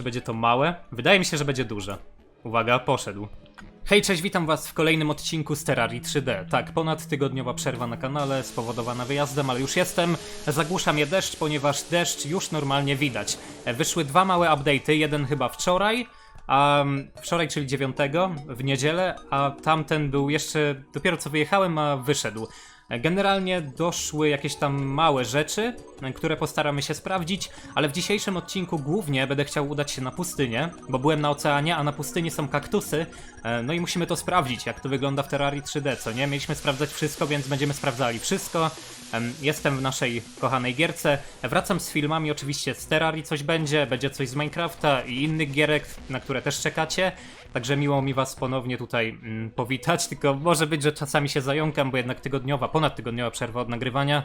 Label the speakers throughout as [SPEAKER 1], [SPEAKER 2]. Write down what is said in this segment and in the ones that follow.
[SPEAKER 1] Czy będzie to małe? Wydaje mi się, że będzie duże. Uwaga, poszedł. Hej, cześć, witam was w kolejnym odcinku z Terrarii 3D. Tak, ponad tygodniowa przerwa na kanale spowodowana wyjazdem, ale już jestem. Zagłusza mnie deszcz, ponieważ deszcz już normalnie widać. E, Wyszły dwa małe update'y, jeden chyba wczoraj, a mm, wczoraj, czyli 9 w niedzielę, a tamten był jeszcze dopiero co wyjechałem, a wyszedł. Generalnie doszły jakieś tam małe rzeczy, które postaramy się sprawdzić, ale w dzisiejszym odcinku głównie będę chciał udać się na pustynię, bo byłem na oceanie, a na pustyni są kaktusy, e, no i musimy to sprawdzić, jak to wygląda w Terrarii 3D, co nie? Mieliśmy sprawdzać wszystko, więc będziemy sprawdzali wszystko. Em, Jestem w naszej kochanej gierce. Wracam z filmami, oczywiście z Terrarii coś będzie, będzie coś z Minecrafta i innych gierek, na które też czekacie. Także miło mi was ponownie tutaj mm, powitać, tylko może być, że czasami się zająkam, bo jednak tygodniowa, ponad tygodniowa przerwa od nagrywania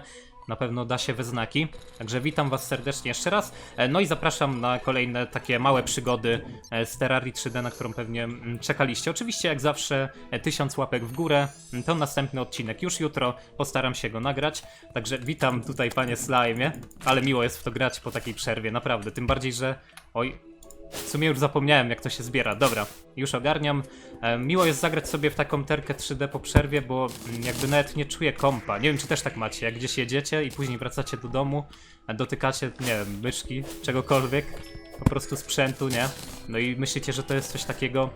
[SPEAKER 1] na pewno da się we znaki. Także witam was serdecznie jeszcze raz. E, No i zapraszam na kolejne takie małe przygody e, z Terrarii 3D, na którą pewnie mm, czekaliście. Oczywiście jak zawsze e, tysiąc łapek w górę, Mm, to następny odcinek już jutro, postaram się go nagrać. Także witam tutaj panie Slime, ale miło jest w to grać po takiej przerwie, naprawdę. Tym bardziej, że... Oj, w sumie już zapomniałem, jak to się zbiera. Dobra, już ogarniam. E, miło jest zagrać sobie w taką terkę 3D po przerwie, bo mm, jakby nawet nie czuję kompa. Nie wiem, czy też tak macie, jak gdzieś jedziecie i później wracacie do domu, dotykacie, nie wiem, myszki, czegokolwiek, po prostu sprzętu, nie? No i myślicie, że to jest coś takiego...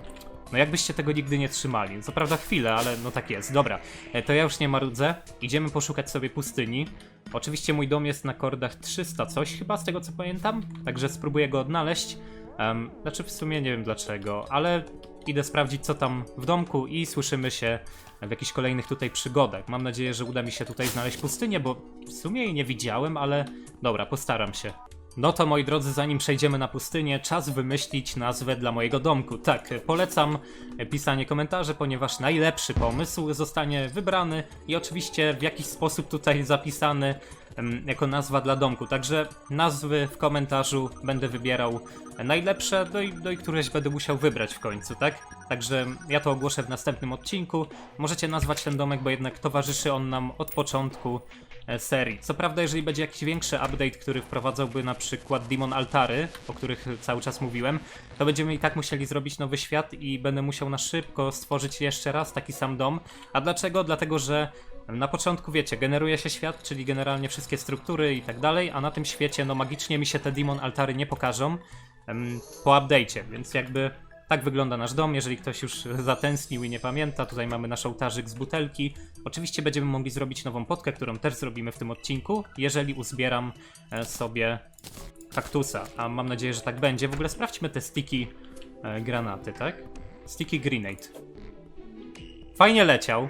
[SPEAKER 1] No jakbyście tego nigdy nie trzymali. Co prawda chwilę, ale no tak jest. Dobra, e, to ja już nie marudzę. Idziemy poszukać sobie pustyni. Oczywiście mój dom jest na kordach 300 coś chyba, z tego co pamiętam. Także spróbuję go odnaleźć. Um, znaczy w sumie nie wiem dlaczego, ale idę sprawdzić co tam w domku i słyszymy się w jakichś kolejnych tutaj przygodach. Mam nadzieję, że uda mi się tutaj znaleźć pustynię, bo w sumie jej nie widziałem, ale dobra, postaram się. No to moi drodzy, zanim przejdziemy na pustynię, czas wymyślić nazwę dla mojego domku. Tak, polecam pisanie komentarzy, ponieważ najlepszy pomysł zostanie wybrany i oczywiście w jakiś sposób tutaj zapisany jako nazwa dla domku. Także nazwy w komentarzu będę wybierał najlepsze, no i, no i któreś będę musiał wybrać w końcu, tak? Także ja to ogłoszę w następnym odcinku. Możecie nazwać ten domek, bo jednak towarzyszy on nam od początku e, serii. Co prawda, jeżeli będzie jakiś większy update, który wprowadzałby na przykład Demon Altary, o których cały czas mówiłem, to będziemy i tak musieli zrobić nowy świat i będę musiał na szybko stworzyć jeszcze raz taki sam dom. A dlaczego? Dlatego, że na początku, wiecie, generuje się świat, czyli generalnie wszystkie struktury i tak dalej, a na tym świecie, no magicznie mi się te Demon Altary nie pokażą em, po update'cie, więc jakby tak wygląda nasz dom, jeżeli ktoś już zatęsknił i nie pamięta, tutaj mamy nasz ołtarzyk z butelki. Oczywiście będziemy mogli zrobić nową potkę, którą też zrobimy w tym odcinku, jeżeli uzbieram e, sobie kaktusa, a mam nadzieję, że tak będzie. W ogóle sprawdźmy te sticky e, granaty, tak? Sticky grenade. Fajnie leciał.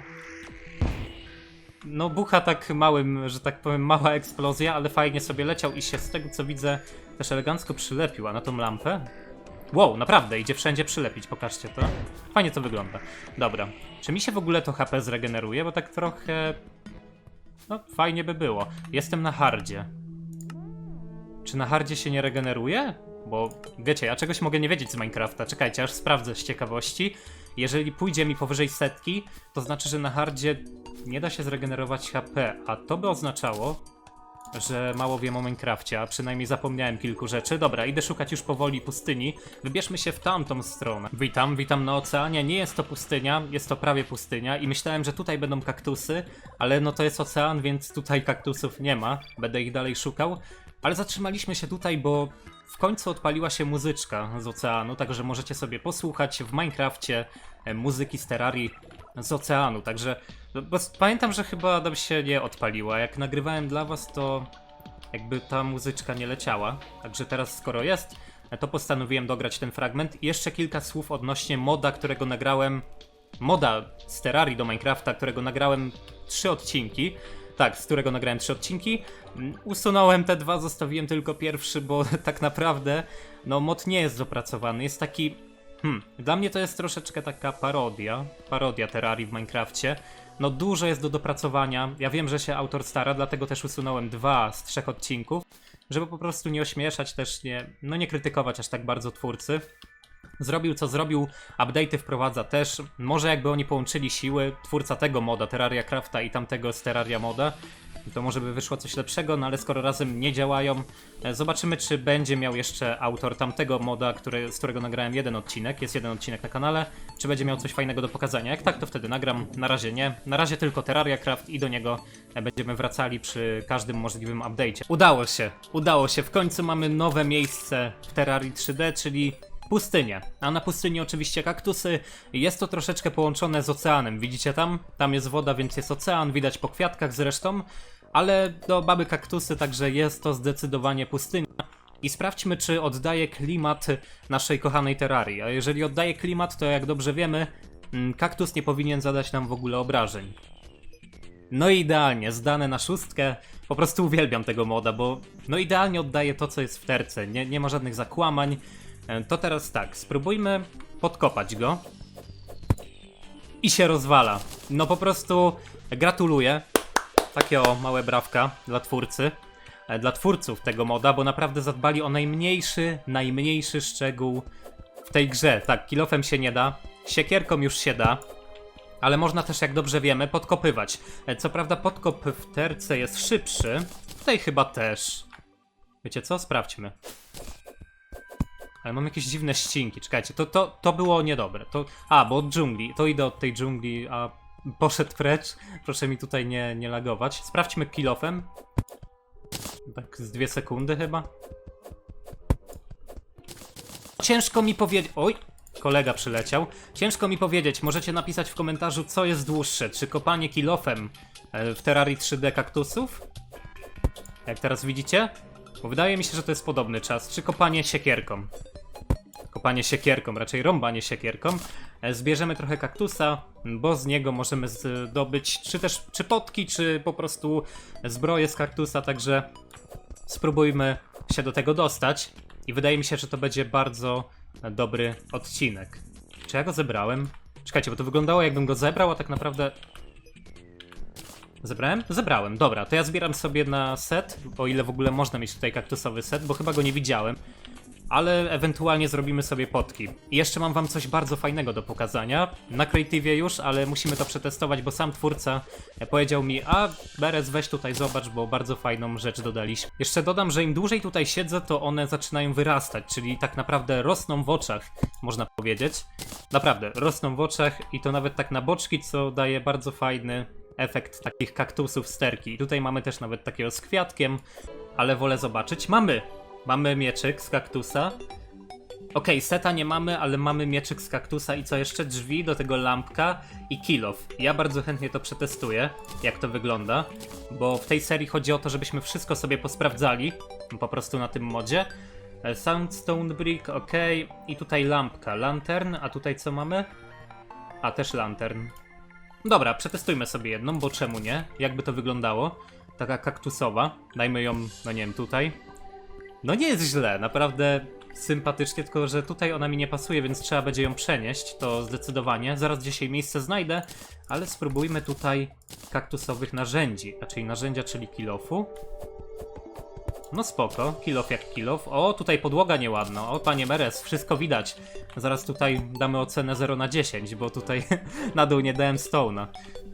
[SPEAKER 1] No bucha tak małym, że tak powiem, mała eksplozja, ale fajnie sobie leciał i się z tego co widzę też elegancko przylepił, a na tą lampę Wow, naprawdę, idzie wszędzie przylepić, pokażcie to. Fajnie to wygląda. Dobra, czy mi się w ogóle to HP zregeneruje, bo tak trochę... No, fajnie by było. Jestem na hardzie. Czy na hardzie się nie regeneruje? Bo wiecie, ja czegoś mogę nie wiedzieć z Minecrafta. Czekajcie, aż sprawdzę z ciekawości. Jeżeli pójdzie mi powyżej setki, to znaczy, że na hardzie nie da się zregenerować HP, a to by oznaczało, że mało wiem o Minecrafcie, a przynajmniej zapomniałem kilku rzeczy. Dobra, idę szukać już powoli pustyni. Wybierzmy się w tamtą stronę. Witam, witam na oceanie. Nie jest to pustynia, jest to prawie pustynia i myślałem, że tutaj będą kaktusy, ale no to jest ocean, więc tutaj kaktusów nie ma. Będę ich dalej szukał. Ale zatrzymaliśmy się tutaj, bo w końcu odpaliła się muzyczka z oceanu, także możecie sobie posłuchać w Minecrafcie e, muzyki z Terrarii z oceanu, także no, bo pamiętam, że chyba nam się nie odpaliła. Jak nagrywałem dla was, to jakby ta muzyczka nie leciała. Także teraz, skoro jest, to postanowiłem dograć ten fragment. I jeszcze kilka słów odnośnie moda, którego nagrałem. Moda z Terrarii do Minecrafta, którego nagrałem trzy odcinki. Tak, z którego nagrałem trzy odcinki. Mm, Usunąłem te dwa, zostawiłem tylko pierwszy, bo tak naprawdę no mod nie jest dopracowany. Jest taki Hmm, dla mnie to jest troszeczkę taka parodia, parodia Terrarii w Minecrafcie. No dużo jest do dopracowania. Ja wiem, że się autor stara, dlatego też usunąłem dwa z trzech odcinków, żeby po prostu nie ośmieszać, też nie, no nie krytykować aż tak bardzo twórcy. Zrobił co zrobił, update'y wprowadza też. Może jakby oni połączyli siły, twórca tego moda, Terraria Crafta i tamtego z Terraria moda, to może by wyszło coś lepszego, no ale skoro razem nie działają, e, zobaczymy czy będzie miał jeszcze autor tamtego moda, który, z którego nagrałem jeden odcinek, jest jeden odcinek na kanale, czy będzie miał coś fajnego do pokazania. Jak tak, to wtedy nagram, na razie nie. Na razie tylko Terraria Craft i do niego e, będziemy wracali przy każdym możliwym update'cie. Udało się, udało się, w końcu mamy nowe miejsce w Terrarii 3D, czyli pustynię. A na pustyni oczywiście kaktusy. Jest to troszeczkę połączone z oceanem. Widzicie tam? Tam jest woda, więc jest ocean, widać po kwiatkach zresztą. Ale do baby kaktusy, także jest to zdecydowanie pustynia. I sprawdźmy, czy oddaje klimat naszej kochanej terrarii. A jeżeli oddaje klimat, to jak dobrze wiemy, mm, kaktus nie powinien zadać nam w ogóle obrażeń. No i idealnie, zdane na szóstkę. Po prostu uwielbiam tego moda, bo no idealnie oddaje to, co jest w terce. Nie, nie ma żadnych zakłamań. E, To teraz tak, spróbujmy podkopać go. I się rozwala. No po prostu gratuluję. Takie o małe brawka dla twórcy. E, Dla twórców tego moda, bo naprawdę zadbali o najmniejszy, najmniejszy szczegół w tej grze. Tak, kilofem się nie da, siekierką już się da, ale można też, jak dobrze wiemy, podkopywać. E, Co prawda podkop w terce jest szybszy, tutaj chyba też. Wiecie co? Sprawdźmy. Ale mam jakieś dziwne ścinki, czekajcie, to, to, to było niedobre. To, a, bo od dżungli, to idę od tej dżungli, a poszedł precz. Proszę mi tutaj nie, nie lagować. Sprawdźmy kilofem. Tak z dwie sekundy chyba. Ciężko mi powiedzieć. Oj, kolega przyleciał. Ciężko mi powiedzieć, możecie napisać w komentarzu, co jest dłuższe. Czy kopanie kilofem e, w Terrarii 3D kaktusów? Jak teraz widzicie? Bo wydaje mi się, że to jest podobny czas. Czy kopanie siekierką? Kopanie siekierką, raczej rąbanie siekierką. E, Zbierzemy trochę kaktusa, bo z niego możemy zdobyć czy też czy potki, czy po prostu zbroję z kaktusa, także spróbujmy się do tego dostać. I wydaje mi się, że to będzie bardzo dobry odcinek. Czy ja go zebrałem? Czekajcie, bo to wyglądało jakbym go zebrał, a tak naprawdę... Zebrałem? Zebrałem, dobra, to ja zbieram sobie na set, o ile w ogóle można mieć tutaj kaktusowy set, bo chyba go nie widziałem. Ale ewentualnie zrobimy sobie potki. I jeszcze mam wam coś bardzo fajnego do pokazania. Na Creative'ie już, ale musimy to przetestować, bo sam twórca powiedział mi, a Beres weź tutaj zobacz, bo bardzo fajną rzecz dodaliśmy. Jeszcze dodam, że im dłużej tutaj siedzę, to one zaczynają wyrastać, czyli tak naprawdę rosną w oczach, można powiedzieć. Naprawdę, rosną w oczach i to nawet tak na boczki, co daje bardzo fajny efekt takich kaktusów sterki. Tutaj mamy też nawet takiego z kwiatkiem, ale wolę zobaczyć. Mamy! Mamy mieczyk z kaktusa. Okej, seta nie mamy, ale mamy mieczyk z kaktusa i co jeszcze? Drzwi, do tego lampka i kilof. Ja bardzo chętnie to przetestuję, jak to wygląda, bo w tej serii chodzi o to, żebyśmy wszystko sobie posprawdzali, po prostu na tym modzie. E, Soundstone Brick, ok, i tutaj lampka, lantern, a tutaj co mamy? A, też lantern. Dobra, przetestujmy sobie jedną, bo czemu nie? Jakby to wyglądało? Taka kaktusowa, dajmy ją, no nie wiem, tutaj. No nie jest źle, naprawdę sympatycznie, tylko że tutaj ona mi nie pasuje, więc trzeba będzie ją przenieść, to zdecydowanie. Zaraz gdzieś jej miejsce znajdę, ale spróbujmy tutaj kaktusowych narzędzi, raczej narzędzia, czyli kilofu. No spoko, kilof jak kilof. O, tutaj podłoga nieładna. O, panie Meres, wszystko widać. Zaraz tutaj damy ocenę 0 na 10, bo tutaj na dół nie dałem stone'a.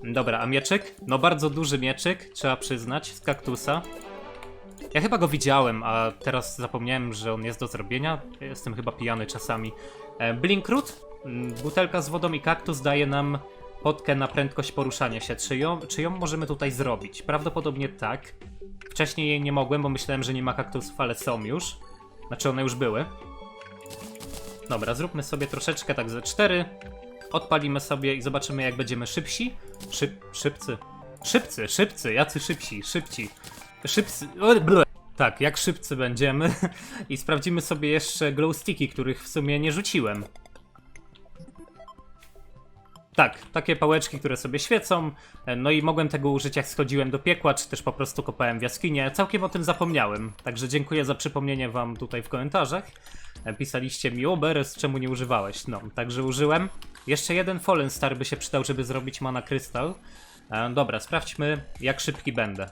[SPEAKER 1] Dobra, a mieczyk? No bardzo duży mieczyk, trzeba przyznać, z kaktusa. Ja chyba go widziałem, a teraz zapomniałem, że on jest do zrobienia. Jestem chyba pijany czasami. E, Blinkroot, mm, butelka z wodą i kaktus daje nam potkę na prędkość poruszania się. Czy ją, czy ją możemy tutaj zrobić? Prawdopodobnie tak. Wcześniej jej nie mogłem, bo myślałem, że nie ma kaktusów, ale są już. Znaczy one już były. Dobra, zróbmy sobie troszeczkę tak ze cztery. Odpalimy sobie i zobaczymy jak będziemy szybsi. Szyb, szybcy. Szybcy, szybcy, jacy szybsi, szybci. Szybcy. Tak, jak szybcy będziemy. I sprawdzimy sobie jeszcze glow sticki, których w sumie nie rzuciłem. Tak, takie pałeczki, które sobie świecą. E, No i mogłem tego użyć jak schodziłem do piekła, czy też po prostu kopałem w jaskinie. Całkiem o tym zapomniałem. Także dziękuję za przypomnienie wam tutaj w komentarzach. E, Pisaliście mi, o Beres, czemu nie używałeś? No, także użyłem. Jeszcze jeden Fallen Star by się przydał, żeby zrobić mana krystal. E, Dobra, sprawdźmy jak szybki będę.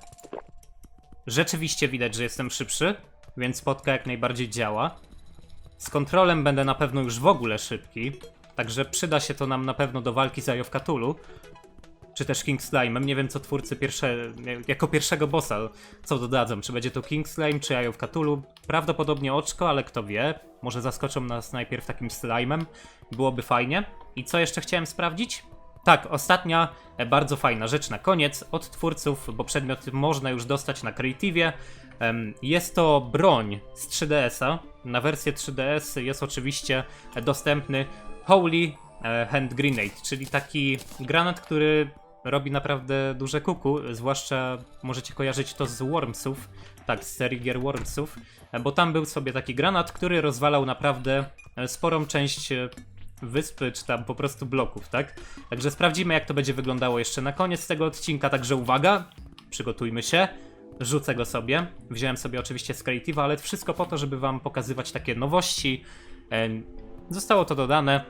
[SPEAKER 1] Rzeczywiście widać, że jestem szybszy, więc spotka jak najbardziej działa. Z kontrolem będę na pewno już w ogóle szybki, także przyda się to nam na pewno do walki z Eye Cthulhu. czy też King Slime'em. Nie wiem, co twórcy pierwsze, jako pierwszego bossa co dodadzą. Czy będzie to King Slime, czy Eye of Cthulhu. Prawdopodobnie oczko, ale kto wie. Może zaskoczą nas najpierw takim slime'em. Byłoby fajnie. I co jeszcze chciałem sprawdzić? Tak, ostatnia e, bardzo fajna rzecz na koniec od twórców, bo przedmiot można już dostać na Creative. Jest to broń z 3DS-a. Na wersję 3DS jest oczywiście dostępny Holy e, Hand Grenade, czyli taki granat, który robi naprawdę duże kuku, zwłaszcza możecie kojarzyć to z Wormsów, tak, z serii gier Wormsów, e, bo tam był sobie taki granat, który rozwalał naprawdę sporą część wyspy, czy tam po prostu bloków, tak? Także sprawdzimy, jak to będzie wyglądało jeszcze na koniec tego odcinka, także uwaga, przygotujmy się, rzucę go sobie, wziąłem sobie oczywiście z ale wszystko po to, żeby wam pokazywać takie nowości, Zostało to dodane.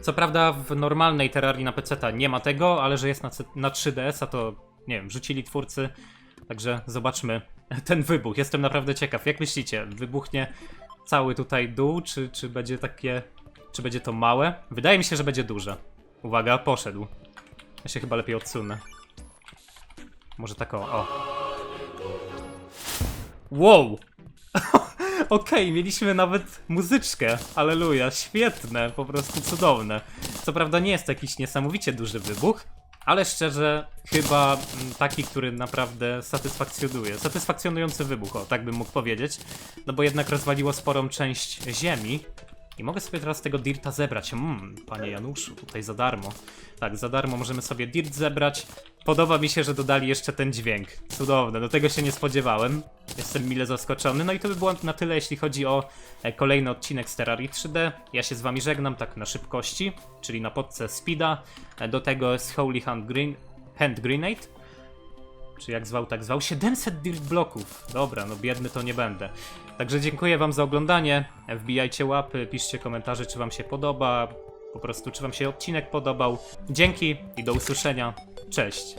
[SPEAKER 1] Co prawda w normalnej Terrarii na PC nie ma tego, ale że jest na, na 3DS-a to nie wiem, rzucili twórcy. Także zobaczmy ten wybuch. Jestem naprawdę ciekaw. Jak myślicie, wybuchnie cały tutaj dół, czy, czy będzie takie. Czy będzie to małe? Wydaje mi się, że będzie duże. Uwaga, poszedł. Ja się chyba lepiej odsunę. Może tak o. o. Wow! Okej, mieliśmy nawet muzyczkę. Aleluja, świetne, po prostu cudowne. Co prawda nie jest to jakiś niesamowicie duży wybuch, ale szczerze, chyba mm, taki, który naprawdę satysfakcjonuje. Satysfakcjonujący wybuch, o tak bym mógł powiedzieć. No bo jednak rozwaliło sporą część ziemi. I mogę sobie teraz tego dirta zebrać. Mmm, panie Januszu, tutaj za darmo. Tak, za darmo możemy sobie dirt zebrać. Podoba mi się, że dodali jeszcze ten dźwięk. Cudowne, do tego się nie spodziewałem. Jestem mile zaskoczony. No i to by było na tyle, jeśli chodzi o e, kolejny odcinek z Terrarii 3D. Ja się z wami żegnam tak na szybkości, czyli na podce Speeda. E, Do tego jest Holy Hand, Green, Hand Grenade. Czy jak zwał, tak zwał. 700 dirt bloków. Dobra, no biedny to nie będę. Także dziękuję wam za oglądanie. Wbijajcie łapy, piszcie komentarze, czy wam się podoba. Po prostu, czy wam się odcinek podobał. Dzięki i do usłyszenia. Cześć.